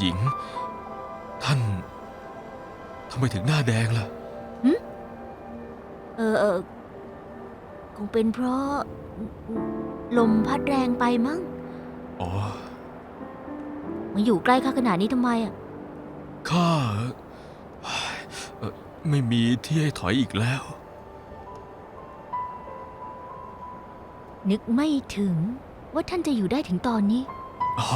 หญิง ท่านทำไมถึงหน้าแดงล่ะ เออเออคงเป็นเพราะ ลมพัดแรงไปมั้งอ๋อ มาอยู่ใกล้ข้าขนาดนี้ทำไมอะ ข้าเอ่อไม่มีที่ให้ถอยอีกแล้ว นึกไม่ถึงว่าท่านจะอยู่ได้ถึงตอนนี้ อ๋อ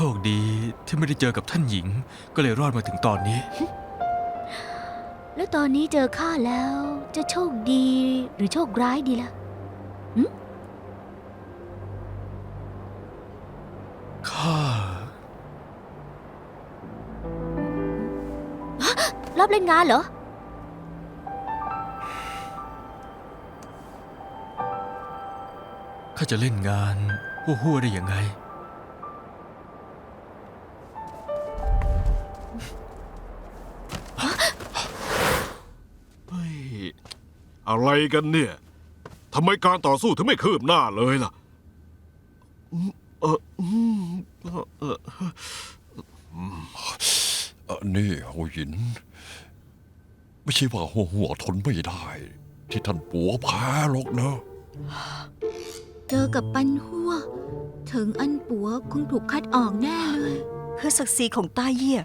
โชคดีที่ไม่ได้เจอกับท่านหญิง ก็เลยรอดมาถึงตอนนี้ แล้วตอนนี้เจอข้าแล้ว จะโชคดีหรือโชคร้ายดีล่ะ ข้า รอบเล่นงานเหรอ ข้าจะเล่นงานหัวๆได้ยังไง อะไรกันเนี่ยทำไมการต่อสู้ถึงไม่คืบหน้าเลยล่ะเอออืมเออเออเออนี่หัวหิน ไม่ใช่ว่าหัวหัวทนไม่ได้ ที่ท่านปัวแพ้หรอกนะ เจอกับปันหัว ถึงอันปัวคงถูกคัดออกแน่เลย เพื่อศักดิ์ศรีของต้าเยี่ย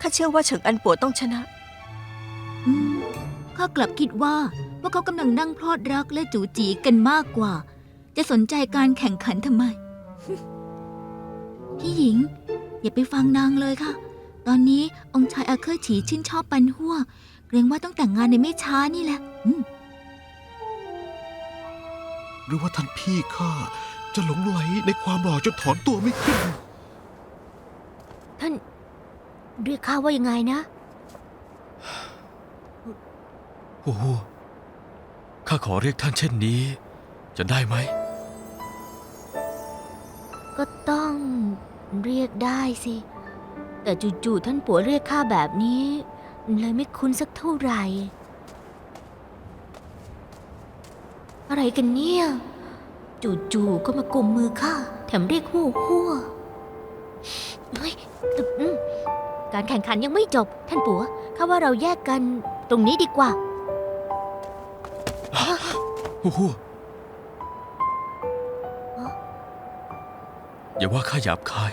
ข้าเชื่อว่าเฉิงอันปัวต้องชนะข้ากลับคิดว่า ว่าเขากำลังนั่งพลอดรักและจูจีกันมากกว่า จะสนใจการแข่งขันทำไม พี่หญิง อย่าไปฟังนางเลยค่ะ ตอนนี้องค์ชายอาเคอร์ฉีชื่นชอบปันหัวเกรงว่าต้องแต่งงานในไม่ช้านี่แหละอืมหรือว่าท่านพี่ข้าจะหลงไหลในความหล่อจนถอนตัวไม่ขึ้น ท่านเรียกข้าว่ายังไงนะ โอ้โห ข้าขอเรียกท่านเช่นนี้ จะได้ไหม ก็ต้องเรียกได้สิ แต่จู่ๆท่านปัวเรียกข้าแบบนี้ เลยไม่คุ้นสักเท่าไหร่ อะไรกันเนี่ย จู่ๆก็มากลมมือข้าแถมเรียกหัวหัวเฮ้ยอืมการแข่งขันยังไม่จบ ท่านปัวข้าว่าเราแยกกันตรงนี้ดีกว่า โอ้โหอย่าว่าข้าหยาบคาย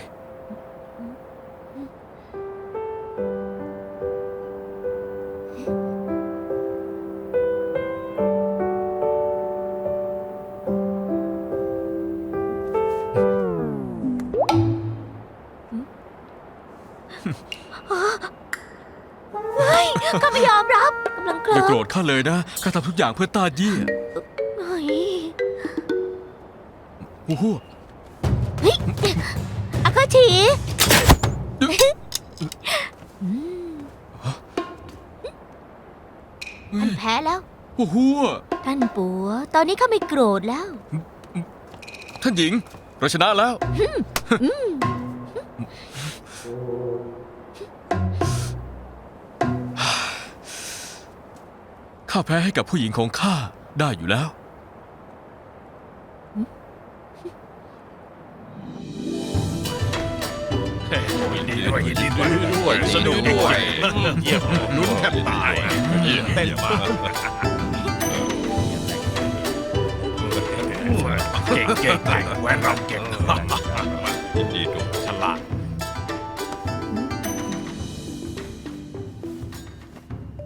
ข้าไม่ยอมรับกำลังเคอย่าลิ้โกรมธข้าเลยนะ ข้าทำทุกอย่างเพื่อตาเยี่ยเฮ้ย โอ้โหอาคาชีอืมท่านแพ้แล้ว โอ้โหท่านปัว ตอนนี้ข้าไม่โกรธแล้ว ท่านหญิง เราชนะแล้ว ข้าแพ้ให้กับผู้หญิงของข้าได้อยู่แล้ว ดีด้วยสนุกด้วยเยี่ยมลุ้นแทบตายเยี่ยมเต้นมากเก่งเก่งแกร่งแหวนเราเก่งยินดีด้วยฉลาด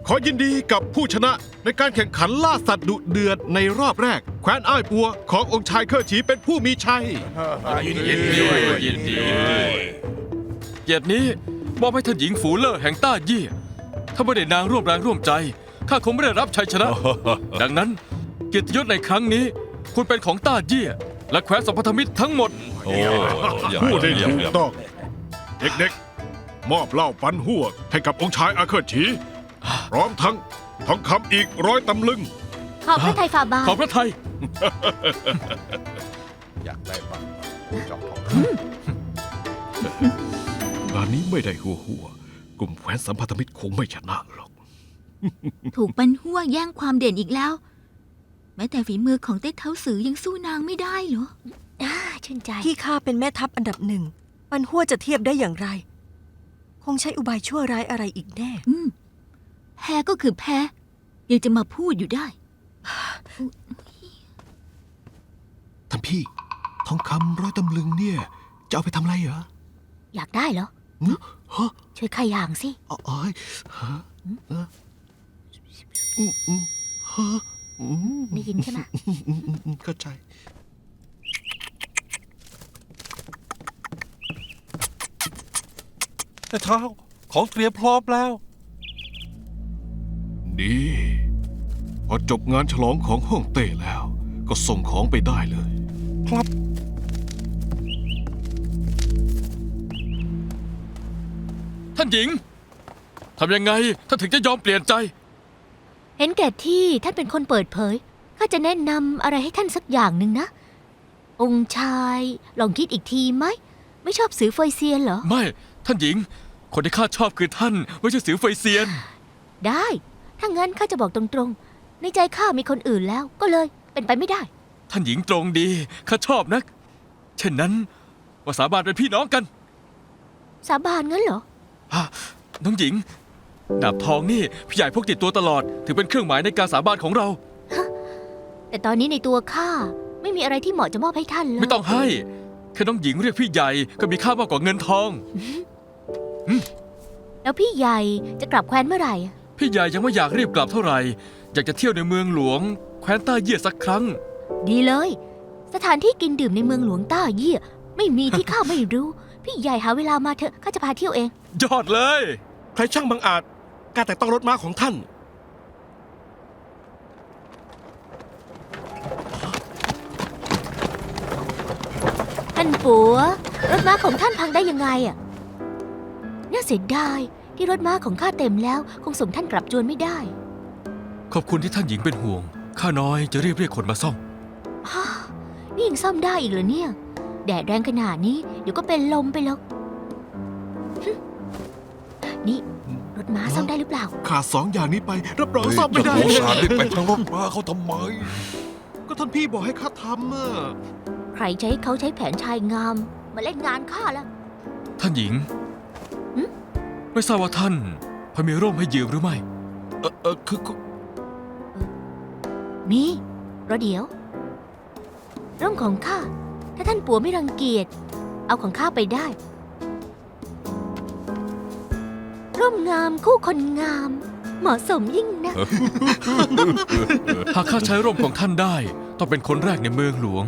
ขอยินดีกับผู้ชนะในการแข่งขันล่าสัตว์ดุเดือดในรอบแรก แคว้นอ้ายปัวขององค์ชายเคอร์ฉีเป็นผู้มีชัยยินดีด้วยยินดีเกียรตินี้ มอบให้ท่านหญิงฝูเลอร์แห่งต้าเยี่ยถ้าไม่ได้นางร่วมแรงร่วมใจข้าคงไม่ได้รับชัยชนะ ดังนั้นเกียรติยศในครั้งนี้ คุณเป็นของต้าเยี่ยและแคว้นสัมพันธมิตรทั้งหมด โอ้เยี่ยมผู้ได้เยี่ยมถูกเยี่ยมต้อง เด็กๆ มอบเหล้าปันหัวให้กับองค์ชายอาเคอร์ฉีพร้อมทั้งทองคำอีกร้อยตำลึง ขอบพระไทยฝ่าบาทขอบพระไทย อยากได้บ้างจอกทองงา นนี้ไม่ได้หัวหัวๆกลุ่มแคว้นสัมพันธมิตรคงไม่ชนะหรอก ถูกปันหัวแย่งความเด่นอีกแล้ว แม้แต่ฝีมือของเต้เท้าสือยังสู้นางไม่ได้เหรออ่าชื่นใจ ที่ข้าเป็นแม่ทัพอันดับหนึ่ง ปันหัวจะเทียบได้อย่างไร คงใช้อุบายชั่วร้ายอะไรอีกแน่ อืมแพ้ก็คือแพ้ ยังจะมาพูดอยู่ได้ ท่านพี่ ทองคำร้อยตำลึงเนี่ย จะเอาไปทำอะไรเหรอ อยากได้เหรอหึฮะ ช่วยข้าอย่างสิอ๋อเอ้ยฮะเอออืมอืมฮะอืมได้ยินใช่ไหมอืมอืมอืมเข้าใจ แต่เท้าของเตรียมพร้อมแล้ว ดีพอจบงานฉลองของห้องเต้แล้ว ก็ส่งของไปได้เลย ครับ ท่านหญิงทำยังไงท่านถึงจะยอมเปลี่ยนใจ เห็นแก่ที่ท่านเป็นคนเปิดเผยข้าจะแนะนำอะไรให้ท่านสักอย่างหนึ่งนะ องค์ชายลองคิดอีกทีไหม ไม่ชอบสือเฟยเซียนเหรอ ไม่ท่านหญิง คนที่ข้าชอบคือท่าน ไม่ใช่สิวไฟเซียน ได้ ถ้างั้นข้าจะบอกตรงๆ ในใจข้ามีคนอื่นแล้วก็เลยเป็นไปไม่ได้ ท่านหญิงตรงดีข้าชอบนัก เช่นนั้นว่าสาบานเป็นพี่น้องกัน สาบานงั้นเหรอ ฮะน้องหญิง ดาบทองนี่พี่ใหญ่พกติดตัวตลอด ถือเป็นเครื่องหมายในการสาบานของเรา แต่ตอนนี้ในตัวข้าไม่มีอะไรที่เหมาะจะมอบให้ท่านเลยไม่ต้องให้ แค่น้องหญิงเรียกพี่ใหญ่ก็มีค่ามากกว่าเงินทอง แล้วพี่ใหญ่จะกลับแคว้นเมื่อไหร่อะพี่ใหญ่ยังไม่อยากรีบกลับเท่าไหร่ อยากจะเที่ยวในเมืองหลวง แคว้นต้าเยี่ยสักครั้ง ดีเลย สถานที่กินดื่มในเมืองหลวงต้าเยี่ยไม่มีที่ข้าไม่รู้ พี่ใหญ่หาเวลามาเถอะข้าจะพาเที่ยวเอง ยอดเลย ใครช่างบังอาจกล้าแต่ต้องรถม้าของท่าน ท่านปัวรถม้าของท่านพังได้ยังไงอะน่าเสียดายที่รถม้าของข้าเต็มแล้ว คงส่งท่านกลับจวนไม่ได้ขอบคุณที่ท่านหญิงเป็นห่วง ข้าน้อยจะรีบเรียกคนมาซ่อม ฮ่านี่ยังซ่อมได้อีกเหรอเนี่ย แดดแรงขนาดนี้ เดี๋ยวก็เป็นลมไปแล้วฮึนี่ รถม้าซ่อมได้หรือเปล่า ขาดสองอย่างนี้ไป รับรองเฮ้ยซ่อมไม่จะได้โทรสารนี่ไปทางรถมาเขาทำไม ก็ท่านพี่บอกให้ข้าทำอะใครจะให้เขาใช้แผนชายงาม มาเล่นงานข้าล่ะท่านหญิง หึ ไม่ทราบว่าท่านพอมีร่มให้ยืมหรือไม่ เออเออคือคือมีรอเดี๋ยวร่มของข้า ถ้าท่านปัวไม่รังเกียจ เอาของข้าไปได้ ร่มงามคู่คนงาม เหมาะสมยิ่งนะ หากข้าใช้ร่มของท่านได้ ต้องเป็นคนแรกในเมืองหลวง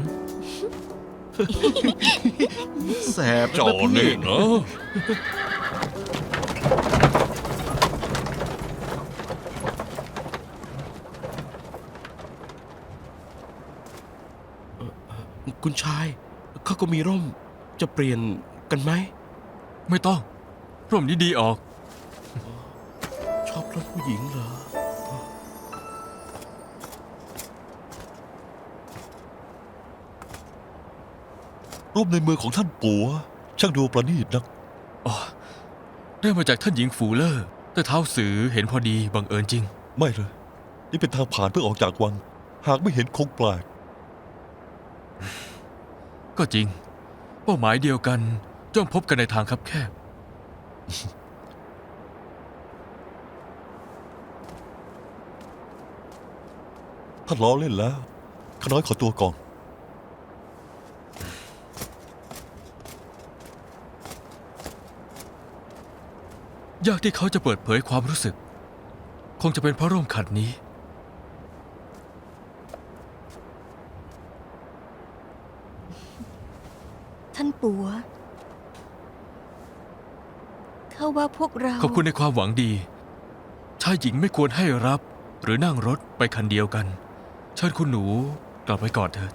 แสบเจ้านี่เนอะคุณชาย เขาก็มีร่มจะเปลี่ยนกันไหม ไม่ต้อง ร่มนี้ดีออก ชอบรถผู้หญิงเหรอร่มในมือของท่านปัว ช่างดูประณีตนัก อ๋อ ได้มาจากท่านหญิงฝูเลอร์แต่เท้าสือเห็นพอดีบังเอิญจริง ไม่เลย นี่เป็นทางผ่านเพื่อออกจากวัง หากไม่เห็นคงแปลก ก็จริง เป้าหมายเดียวกันย่อมพบกันในทางคับแคบท่านล้อเล่นแล้วข้าน้อยขอตัวก่อน ยากที่เขาจะเปิดเผยความรู้สึก คงจะเป็นเพราะร่มขัดนี้ ท่านปัวเขาว่าพวกเรา ขอบคุณในความหวังดีชายหญิงไม่ควรให้รับหรือนั่งรถไปคันเดียวกัน เชิญคุณหนูกลับไปก่อนเถิด